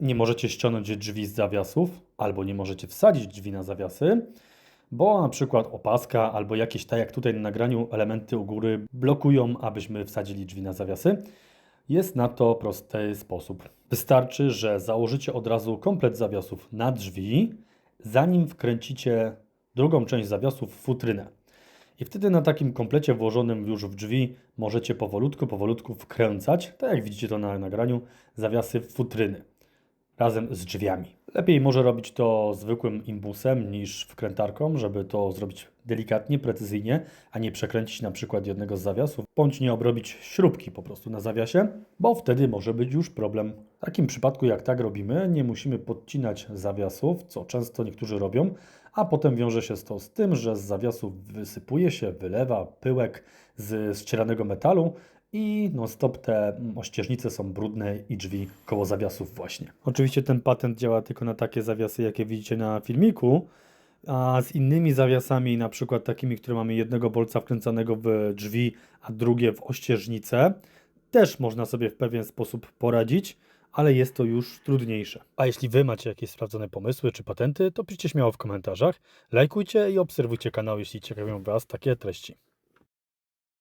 nie możecie ściągnąć drzwi z zawiasów, albo nie możecie wsadzić drzwi na zawiasy, bo na przykład opaska albo jakieś, tak jak tutaj na nagraniu, elementy u góry blokują, abyśmy wsadzili drzwi na zawiasy. Jest na to prosty sposób. Wystarczy, że założycie od razu komplet zawiasów na drzwi, zanim wkręcicie drugą część zawiasów w futrynę. I wtedy na takim komplecie włożonym już w drzwi możecie powolutku, powolutku wkręcać, tak jak widzicie to na nagraniu, zawiasy w futryny razem z drzwiami. Lepiej może robić to zwykłym imbusem niż wkrętarką, żeby to zrobić delikatnie, precyzyjnie, a nie przekręcić na przykład jednego z zawiasów, bądź nie obrobić śrubki po prostu na zawiasie, bo wtedy może być już problem. W takim przypadku, jak tak robimy, nie musimy podcinać zawiasów, co często niektórzy robią, a potem wiąże się to z tym, że z zawiasów wysypuje się, wylewa pyłek z ścieranego metalu i non stop te mm, ościeżnice są brudne i drzwi koło zawiasów właśnie. Oczywiście ten patent działa tylko na takie zawiasy, jakie widzicie na filmiku, a z innymi zawiasami, na przykład takimi, które mamy jednego bolca wkręcanego w drzwi, a drugie w ościeżnicę, też można sobie w pewien sposób poradzić, ale jest to już trudniejsze. A jeśli Wy macie jakieś sprawdzone pomysły czy patenty, to piszcie śmiało w komentarzach, lajkujcie i obserwujcie kanał, jeśli ciekawią Was takie treści.